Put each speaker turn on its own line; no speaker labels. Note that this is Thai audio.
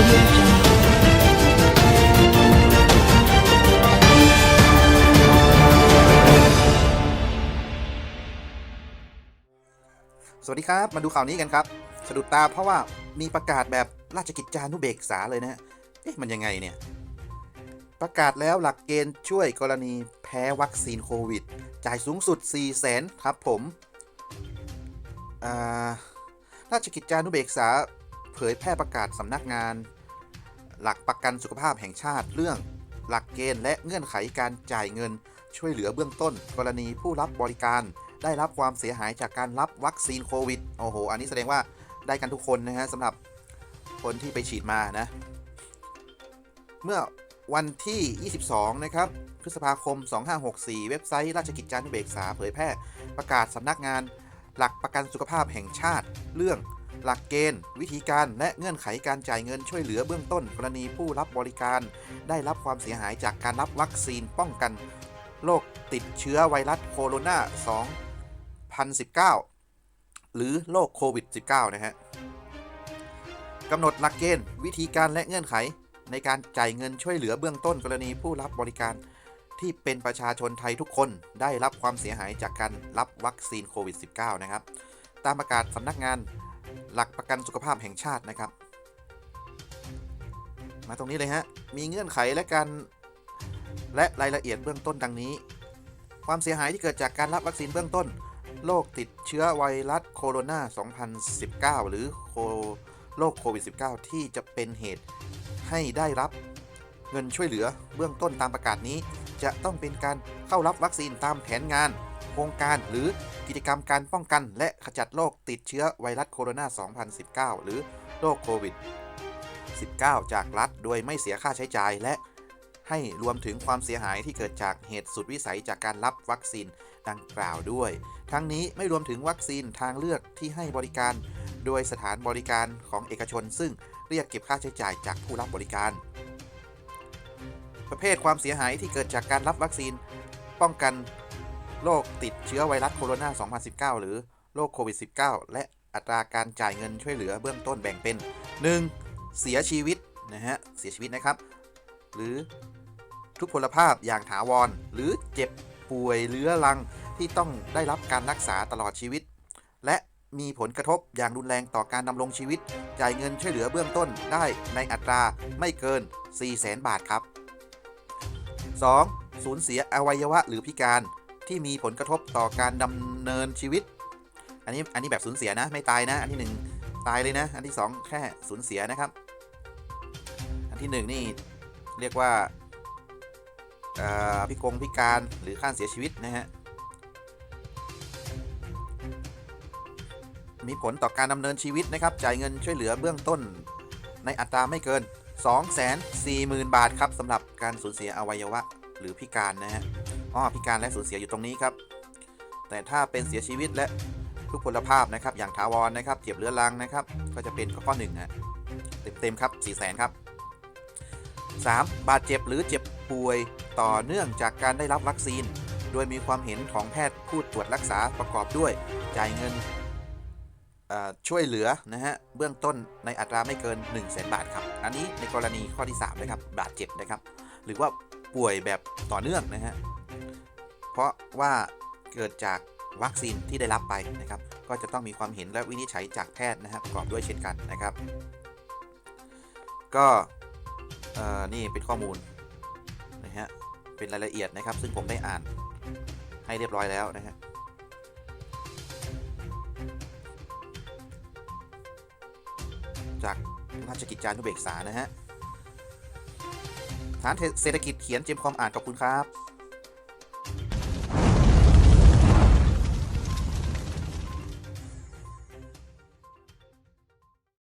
สวัสดีครับ มาดูข่าวนี้กันครับ สะดุดตาเพราะว่ามีประกาศแบบราชกิจจานุเบกษาเลยนะเอ๊ะมันยังไงเนี่ย ประกาศแล้วหลักเกณฑ์ช่วยกรณีแพ้วัคซีนโควิด จ่ายสูงสุด 4 0 0แสนครับผม ราชกิจจานุเบกษา เผยแพร่ประกาศสำนักงาน หลักประกันสุขภาพแห่งชาติเรื่อง หลักเกณฑ์และเงื่อนไขการจ่ายเงิน ช่วยเหลือเบื้องต้น กรณีผู้รับบริการ ได้รับความเสียหายจากการรับวัคซีนโควิดโอ้โห อันนี้แสดงว่าได้กันทุกคนนะฮะสำหรับคนที่ไปฉีดมานะ เมื่อวันที่ 22 นะครับ พฤษภาคม 2564 เว็บไซต์ ราชกิจจานุเบกษาเผยแพร่ประกาศสำนักงาน หลักประกันสุขภาพแห่งชาติ เรื่อง หลักเกณฑ์ วิธีการและเงื่อนไขการจ่ายเงินช่วยเหลือเบื้องต้น กรณีผู้รับบริการ ได้รับความเสียหายจากการรับวัคซีนป้องกันโรคติดเชื้อไวรัสโคโรนา 2019 หรือโรคโควิด -19 นะฮะกำหนดหลักเกณฑ์ วิธีการและเงื่อนไข ในการจ่ายเงินช่วยเหลือเบื้องต้นกรณีผู้รับบริการที่เป็นประชาชนไทยทุกคนได้รับความเสียหายจากการรับวัคซีนโควิด -19 นะครับ ตามประกาศสำนักงาน หลักประกันสุขภาพแห่งชาตินะครับ มาตรงนี้เลยฮะ มีเงื่อนไขและการและรายละเอียดเบื้องต้นดังนี้ ความเสียหายที่เกิดจากการรับวัคซีนเบื้องต้นโรคติดเชื้อไวรัสโคโรนา 2019 หรือโคโรคโควิด -19 ที่จะเป็นเหตุให้ได้รับเงินช่วยเหลือเบื้องต้นตามประกาศนี้ จะต้องเป็นการเข้ารับวัคซีนตามแผนงาน โครงการหรือกิจกรรมการป้องกัน และขจัดโรคติดเชื้อไวรัสโคโรนา 2019 หรือโรคโควิด 19 จากรัฐโดยไม่เสียค่าใช้จ่ายและให้รวมถึงความเสียหายที่เกิดจากเหตุสุดวิสัยจากการรับวัคซีนดังกล่าวด้วย ทั้งนี้ไม่รวมถึงวัคซีนทางเลือกที่ให้บริการ โดยสถานบริการของเอกชน ซึ่งเรียกเก็บค่าใช้จ่ายจากผู้รับบริการ ประเภทความเสียหายที่เกิดจากการรับวัคซีน ป้องกัน โรคติดเชื้อไวรัสโคโรนา 2019 หรือโรคโควิด -19 และอัตราการจ่ายเงินช่วยเหลือเบื้องต้นแบ่งเป็น 1. เสียชีวิตนะฮะเสียชีวิตนะครับ หรือทุพพลภาพอย่างถาวร หรือเจ็บป่วยเรื้อรังที่ต้องได้รับการรักษาตลอดชีวิต และมีผลกระทบอย่างรุนแรงต่อการดำรงชีวิต จ่ายเงินช่วยเหลือเบื้องต้นได้ในอัตราไม่เกิน 4 0 0 0 0 0 บาทครับ 2. สูญเสียอวัยวะหรือพิการ ที่มีผลกระทบต่อการดำเนินชีวิต อันนี้อันนี้แบบสูญเสียนะไม่ตายนะ อันที่ 1 ตายเลยนะ อันที่ 2 แค่สูญเสียนะครับ อันที่ 1 นี่เรียกว่าพิกงพิการหรือขั้นเสียชีวิตนะฮะมีผลต่อการดำเนินชีวิตนะครับ จ่ายเงินช่วยเหลือเบื้องต้น ในอัตราไม่เกิน 240,000 บาทครับสำหรับการสูญเสียอวัยวะหรือพิการนะฮะ อ๋อพิการและสูญเสียอยู่ตรงนี้ครับ แต่ถ้าเป็นเสียชีวิตและทุกพลภาพนะครับ อย่างถาวรนะครับเจ็บเรื้อรังนะครับ ก็จะเป็นข้อหนึ่งฮะเต็มๆครับ4 0 0 0 0 0 ครับ 3. บาดเจ็บหรือเจ็บป่วยต่อเนื่องจากการได้รับวัคซีน โดยมีความเห็นของแพทย์ผู้ตรวจรักษาประกอบด้วยจ่ายเงินช่วยเหลือนะฮะเบื้องต้นในอัตราไม่เกิน 1 0 0 0 0แบาทครับ อันนี้ในกรณีข้อที่3นะครับบาดเจ็บนะครับ หรือว่าป่วยแบบต่อเนื่องนะฮะ เพราะว่าเกิดจากวัคซีนที่ได้รับไปนะครับ ก็จะต้องมีความเห็นและวินิจฉัยจากแพทย์นะครับประกอบด้วยเช่นกันนะครับ ก็นี่เป็นข้อมูลนะฮะเป็นรายละเอียดนะครับ ซึ่งผมได้อ่านให้เรียบร้อยแล้วนะฮะจากราชกิจจานุเบกษานะฮะฐานเศรษฐกิจเขียนเจมความอ่านขอบคุณครับ